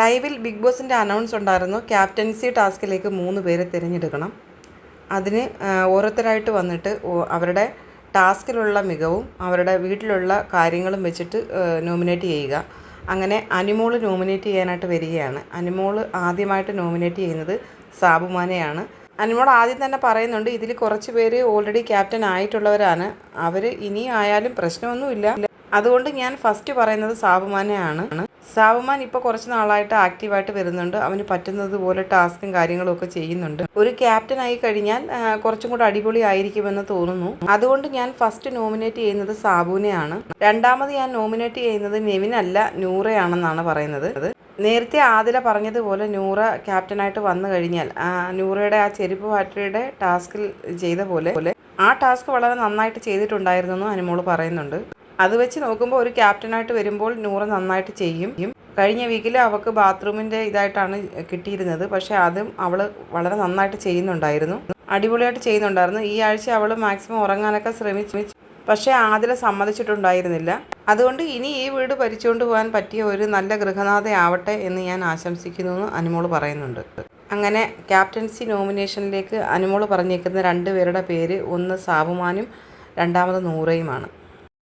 ലൈവിൽ ബിഗ് ബോസിന്റെ അനൗൺസ് ഉണ്ടായിരുന്നു. ക്യാപ്റ്റൻസി ടാസ്കിലേക്ക് മൂന്ന് പേരെ തിരഞ്ഞെടുക്കണം. അതിന് ഓരോരുത്തരായിട്ട് വന്നിട്ട് അവരുടെ ടാസ്കിലുള്ള മികവും അവരുടെ വീട്ടിലുള്ള കാര്യങ്ങളും വെച്ചിട്ട് നോമിനേറ്റ് ചെയ്യുക. അങ്ങനെ അനിമോൾ നോമിനേറ്റ് ചെയ്യാനായിട്ട് വരികയാണ്. അനിമോൾ ആദ്യമായിട്ട് നോമിനേറ്റ് ചെയ്യുന്നത് സാബുമാനെയാണ്. അനിമോൾ ആദ്യം തന്നെ പറയുന്നുണ്ട് ഇതിൽ കുറച്ച് പേര് ഓൾറെഡി ക്യാപ്റ്റൻ ആയിട്ടുള്ളവരാണ്. അവർ ഇനി ആയാലും പ്രശ്നമൊന്നുമില്ല. അതുകൊണ്ട് ഞാൻ ഫസ്റ്റ് പറയുന്നത് സാബുമാനെയാണ്. സാബുമാൻ ഇപ്പോൾ കുറച്ച് നാളായിട്ട് ആക്റ്റീവായിട്ട് വരുന്നുണ്ട്. അവന് പറ്റുന്നത് പോലെ ടാസ്കും കാര്യങ്ങളും ഒക്കെ ചെയ്യുന്നുണ്ട്. ഒരു ക്യാപ്റ്റൻ ആയി കഴിഞ്ഞാൽ കുറച്ചും കൂടെ അടിപൊളി ആയിരിക്കുമെന്ന് തോന്നുന്നു. അതുകൊണ്ട് ഞാൻ ഫസ്റ്റ് നോമിനേറ്റ് ചെയ്യുന്നത് സാബുവിനെയാണ്. രണ്ടാമത് ഞാൻ നോമിനേറ്റ് ചെയ്യുന്നത് നെവിൻ അല്ല നൂറയാണെന്നാണ് പറയുന്നത്. നേരത്തെ ആദില പറഞ്ഞതുപോലെ നൂറ ക്യാപ്റ്റനായിട്ട് വന്നു കഴിഞ്ഞാൽ നൂറയുടെ ആ ചെരുപ്പ് ഫാക്ടറിയുടെ ടാസ്കിൽ ചെയ്ത പോലെ ആ ടാസ്ക് വളരെ നന്നായിട്ട് ചെയ്തിട്ടുണ്ടായിരുന്നു എന്ന് അനുമോൾ പറയുന്നുണ്ട്. അത് വെച്ച് നോക്കുമ്പോൾ ഒരു ക്യാപ്റ്റനായിട്ട് വരുമ്പോൾ നൂറ് നന്നായിട്ട് ചെയ്യും. കഴിഞ്ഞ വീക്കിൽ അവൾക്ക് ബാത്റൂമിന്റെ ഇതായിട്ടാണ് കിട്ടിയിരുന്നത്. പക്ഷേ അതും അവൾ വളരെ നന്നായിട്ട് ചെയ്യുന്നുണ്ടായിരുന്നു. അടിപൊളിയായിട്ട് ചെയ്യുന്നുണ്ടായിരുന്നു. ഈ ആഴ്ച അവൾ മാക്സിമം ഉറങ്ങാനൊക്കെ ശ്രമിച്ചു പക്ഷേ ആദില സമ്മതിച്ചിട്ടുണ്ടായിരുന്നില്ല. അതുകൊണ്ട് ഇനി ഈ വീട് ഭരിച്ചുകൊണ്ട് പോകാൻ പറ്റിയ ഒരു നല്ല ഗൃഹനാഥയാവട്ടെ എന്ന് ഞാൻ ആശംസിക്കുന്നു എന്ന് അനുമോൾ പറയുന്നുണ്ട്. അങ്ങനെ ക്യാപ്റ്റൻസി നോമിനേഷനിലേക്ക് അനുമോൾ പറഞ്ഞേക്കുന്ന രണ്ട് പേരുടെ പേര് ഒന്ന് സാബുമാനും രണ്ടാമത് നൂറയുമാണ്.